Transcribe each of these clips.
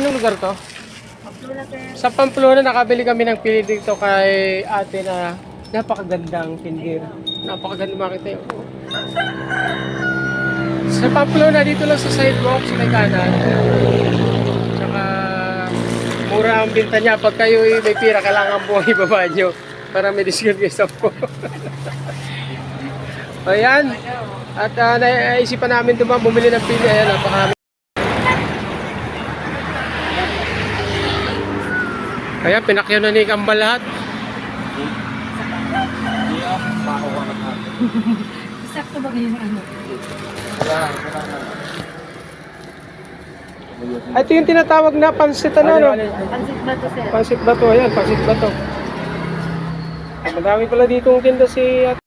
anong lugar to? Sa Pamplona, nakabili kami ng pili dito kay ate na napakagandang tindir. Napakaganda makita yun. Sa Pamplona, dito lang sa sidewalk, sa may kanan. Tsaka, mura ang binta niya. Pag kayo ay may pira, kailangan po ibaba nyo para may discount kayo sa po. Ayan. At uh, naisipan namin ito bumili ng pili. Ayan, napakarami. Kaya pinakyaw na ni Kambal lahat. Sakto ba ganyan ang ano? Ito yung tinatawag na pansit ano, no? Pansit ba to, sir? Pansit ba to? Ayan, pansit ba to? Madami pala dito ang tinda si at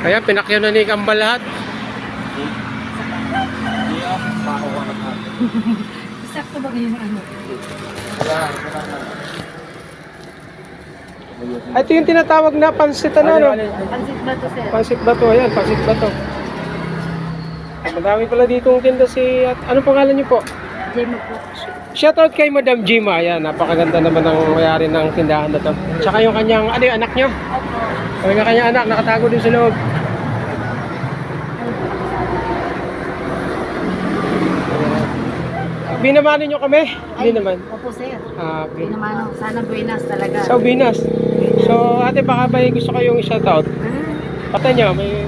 Kaya pinakyaw na ni Kambal lahat. Sakto ba ganyan ang ano? Ito yung tinatawag na pansit ano, no? Pansit ba to, sir? Pansit ba to? Ayan, pansit ba to? Madami pala dito ang tinda si at anong pangalan niyo po? Jemo po. Shoutout kay Madam Jima. Ayan, napakaganda naman ng mayari ng tindahan na to. Tsaka yung kanyang, ano yung anak niyo? Opo. Yung kanyang anak, nakatago din sa loob. Binamano nyo kami? Hindi naman. Opo, sir. Ah, okay. Hindi naman, ano, sana buenas talaga. Sa Ubinas. So, ate, baka ba gusto kayong i-shoutout? Ah, Pata nyo, may...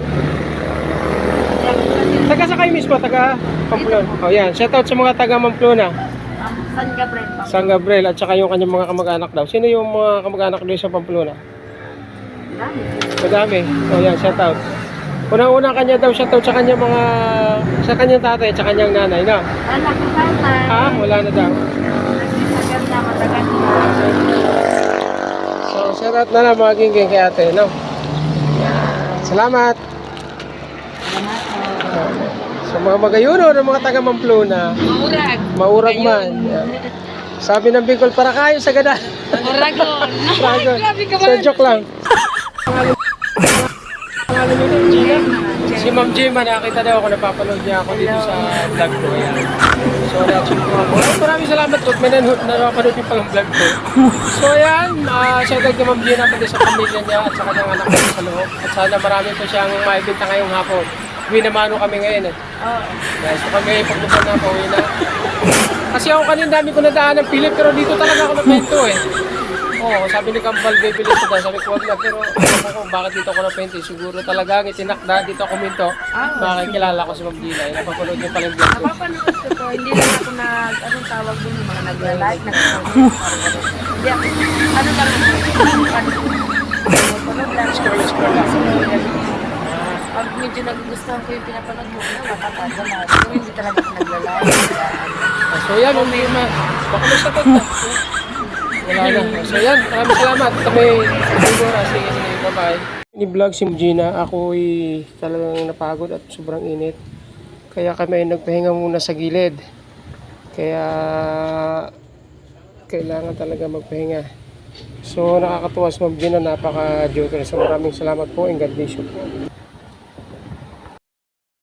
Taga sa kayo mismo, taga Pamplona. O yan, shoutout sa mga taga Pamplona. um, San Gabriel pa. San Gabriel at saka yung kanyang mga kamag-anak daw. Sino yung mga kamag-anak doon sa Pamplona? Dami. Madami. O yan, shoutout. Unang-una kanya daw shoutout sa kanyang mga... sa kanyang tatay at sa kanyang nanay, no? Anak ko tatay. Ah, wala na daw. Na matagal na. So, shoutout na lang mga gingging kay ate, no? Salamat. Salamat. Sa mga magayuno ng mga taga Pamplona, Maurag. maurag man. Sabi ng Bicol, para kayo sa gada. Uragon. Dragon. Grabe ka So, joke lang. Gina? Si Ma'am Jima, nakita daw ako, napapanood niya ako dito sa vlog ko. Ayan. So, reaction ko ako. Ay, maraming salamat po. May nanood, napapanood yung palang vlog ko. So, ayan. Uh, shoutout kay Ma'am Gina pati sa pamilya niya at sa kanyang anak ko sa loob. At sana marami po siyang maibinta ngayong hapon. Uwi naman kami ngayon eh. Oo. Guys, so kami pagbukan na, pauwi na. Kasi ako kanina dami ko nadaan ng Philip pero dito talaga ako napento eh. Oo, sabi ni Kambal, bibili ko daw. Sabi ko, wag na. Pero alam ko kung bakit dito ako napento. eh. Siguro talaga, ang itinakda dito ako minto. Ah, Makikilala ko si Ma'am Gina. Eh, Napapanood niyo pala yung vlog ko. Napapanood ko to, hindi lang ako nag, anong tawag dun, yung mga nagla-like, nag-comment. Hindi ako, ano lang, ano, pinapanood lang. Scroll, scroll lang. Pag medyo nagugustuhan ko yung pinapanood mo, ano, mapapasa na. Kung hindi talaga ako nagla-like. Ah, So yan, Ma'am Gina. Baka may sagot na. Wala na. So yan, maraming salamat. Kami, siguro. Sige, sige. Bye-bye. Ni-vlog si Gina. Ako ay talagang napagod at sobrang init. Kaya kami ay nagpahinga muna sa gilid. Kaya kailangan talaga magpahinga. So nakakatuwa si Ma'am Gina, napaka-joker. So maraming salamat po and God bless you po.